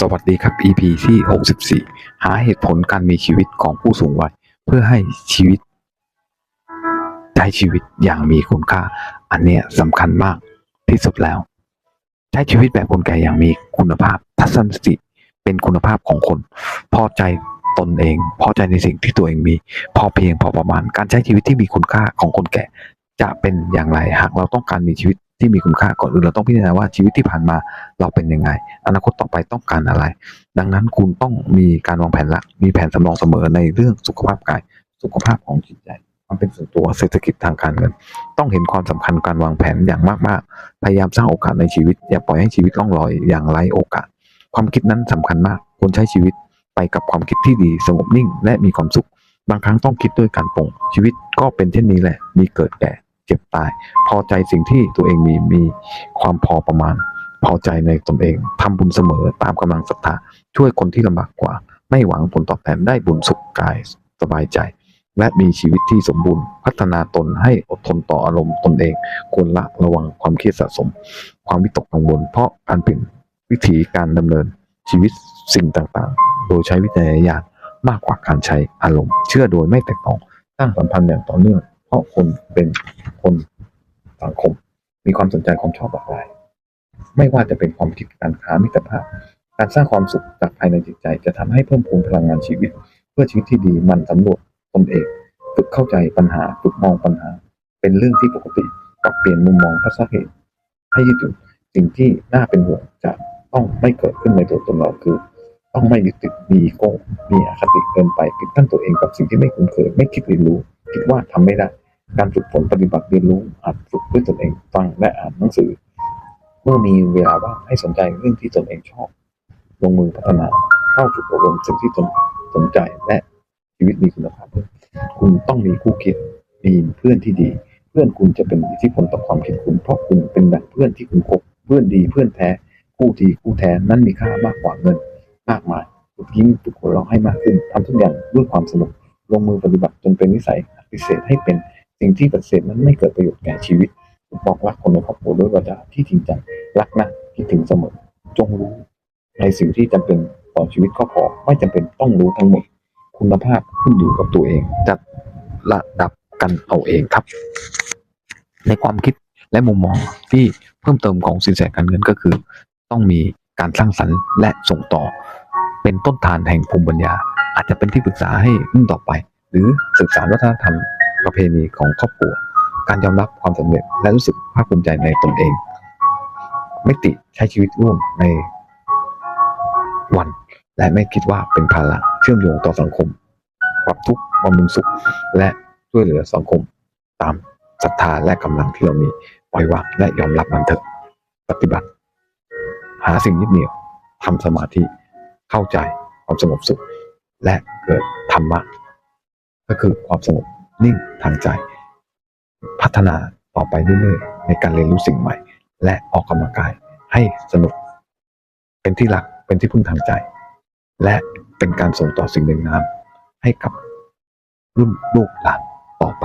สวัสดีครับ EP ที่ 64 หาเหตุผลการมีชีวิตของผู้สูงวัย เพื่อให้ชีวิตใช้ชีวิตอย่างมีคุณค่า อันเนี้ยสำคัญมากที่สุดแล้ว ใช้ชีวิตแบบคนแก่อย่างมีคุณภาพ ทัศนคติเป็นคุณภาพของคน พอใจตนเอง พอใจในสิ่งที่ตัวเองมี พอเพียงพอประมาณ การใช้ชีวิตที่มีคุณค่าของคนแก่ จะเป็นอย่างไรหากเราต้องการมีชีวิต ที่มีคุณค่าก่อนอื่นเราต้องพิจารณาว่าชีวิตที่ผ่านมาเราเป็นยังไง อนาคตต่อไปต้องการอะไร ดังนั้นคุณต้องมีการวางแผนละมีแผนสำรองเสมอในเรื่องสุขภาพกาย สุขภาพของจิตใจความเป็นส่วนตัวเศรษฐกิจทางการเงิน ต้องเห็นความสำคัญการวางแผนอย่างมากๆ พยายามสร้างโอกาสในชีวิต อย่าปล่อยให้ชีวิตล่องลอยอย่างไร้โอกาส ความคิดนั้นสำคัญมากควรใช้ชีวิตไปกับความคิดที่ดีสงบนิ่งและมีความสุข บางครั้งต้องคิดด้วยการปรงชีวิตก็เป็นเช่นนี้แหละ มีเกิดแก่ เจ็บตาย พอใจสิ่งที่ตัวเองมีมีความพอประมาณ พอใจในตนเองทำบุญเสมอตามกำลังศรัทธาช่วยคนที่ลำบากกว่า ไม่หวังผลตอบแทนได้บุญสุขกายสบายใจ และมีชีวิตที่สมบูรณ์ พัฒนาตนให้อดทนต่ออารมณ์ตนเอง ควรละระวังความเครียดสะสม ความวิตกกังวล เพราะการเปลี่ยนวิธีการดำเนินชีวิตสิ่งต่างๆ โดยใช้วิจารณญาณมากกว่าการใช้อารมณ์ เชื่อโดยไม่แตกต่างสร้างสัมพันธ์อย่างต่อเนื่อง ราะคนเป็นคนสังคม มีความสนใจความชอบหลากหลาย ไม่ว่าจะเป็นความคิดการค้ามิตรภาพ การสร้างความสุขจากภายในจิตใจ จะทำให้เพิ่มพูนพลังงานชีวิต เพื่อชีวิตที่ดีมันสำรวจตนเองฝึกเข้าใจปัญหาฝึกมองปัญหา เป็นเรื่องที่ปกติปรับเปลี่ยนมุมมองทัศนคติให้ยืดหยุ่นสิ่งที่น่าเป็นห่วงจะต้องไม่เกิดขึ้นในตัวตนเราคือ ต้องไม่ยึดติดมีโก้มีอคติเกินไปปิดกั้นตัวเองกับสิ่งที่ไม่คุ้นเคยไม่คิดเรียนรู้ คิดว่าทำไม่ได้ การฝึกฝนปฏิบัติเรียนรู้อาจฝึกด้วยตนเองฟังและอ่านหนังสือ เมื่อมีเวลาว่างให้สนใจเรื่องที่ตนเองชอบ ลงมือพัฒนาเข้าฝึกอบรมสิ่งที่ตนสนใจและชีวิตมีคุณภาพเพิ่มคุณต้องมีคู่คิดมีเพื่อนที่ดี เพื่อนคุณจะเป็นอิทธิพลต่อความคิดคุณเพราะคุณเป็นแบบเพื่อนที่คุณคบเพื่อนดีเพื่อนแท้คู่ดีคู่แท้นั้นมีค่ามากกว่าเงิน มากมายฝึกยิ้มฝึกหัวเราะให้มากขึ้นทำทุกอย่างด้วยความสนุกลงมือปฏิบัติจนเป็นนิสัยปฏิเสธให้เป็น สิ่งที่ปฏิเสธนั้นไม่เกิดประโยชน์แก่ชีวิต บอกรักคนในครอบครัวด้วยวาจาที่จริงจังรักนะคิดถึงเสมอ จงรู้ ในสิ่งที่จำเป็นต่อชีวิตก็พอไม่จำเป็นต้องรู้ทั้งหมด คุณภาพขึ้นอยู่กับตัวเองจัดระดับกันเอาเองครับ ในความคิดและมุมมองที่เพิ่มเติมของสินแสการเงินก็คือ ต้องมีการสร้างสรรค์และส่งต่อ เป็นต้นทานแห่งภูมิปัญญา อาจจะเป็นที่ปรึกษาให้รุ่นต่อไป หรือศึกษารวัฒนธรรม ประเพณีของครอบครัว การยอมรับความสำเร็จและรู้สึกภาคภูมิใจในตนเอง ไม่ติใช้ชีวิตร่วมในวัน และไม่คิดว่าเป็นภาระเชื่อมโยงต่อสังคม ปรับทุกข์บำรุงสุข และช่วยเหลือสังคม ตามศรัทธาและกำลังที่เรามีปล่อยวางและยอมรับมันเถอะปฏิบัติ หาสิ่งยึดเหนี่ยวทำสมาธิเข้าใจความสงบสุข และเกิดธรรมะก็คือความสงบ นิ่งทางใจ พัฒนาต่อไปเรื่อยๆในการเรียนรู้สิ่งใหม่ และออกกำลังกายให้สนุก เป็นที่รักเป็นที่พึ่งทางใจ และเป็นการส่งต่อสิ่งหนึ่งน้ำให้กับรุ่นลูกหลานต่อไป